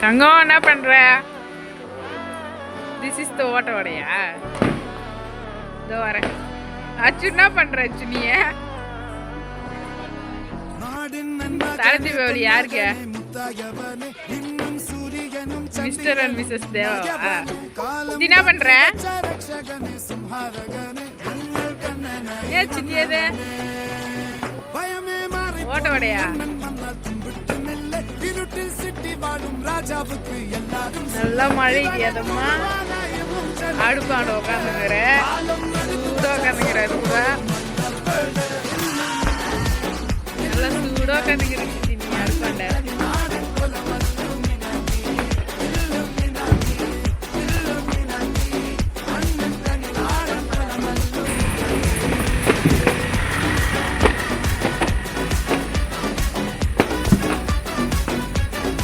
தங்கம் என்ன பண்ற? This is the ஓட்ட இதோ வரேன். அச்சு என்ன பண்ற அச்சு நீ? தலை தீபாவளி யாருக்கு? Mr and Mrs Deva. என்ன பண்ற? ஏன் சின்னியது ஓட்ட வடையா நல்லா மழை இதம்மா அடுப்பாண்ட உட்காந்துங்கிற சூடாக உட்காந்துங்கிற அதுக்குவ நல்லா சூடாக உட்காந்துங்கிற அடுப்பாண்ட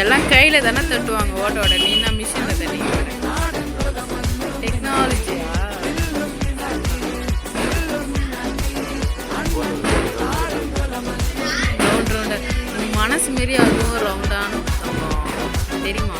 எல்லாம் கையில் தானே தட்டுவாங்க ஓட்டோட. நீ நான் மிஷினில் தண்ணி டெக்னாலஜியா ரவுண்ட் ரவுண்டாக மனசு மாரி அதுவும் ரவுண்டான தெரியுமா?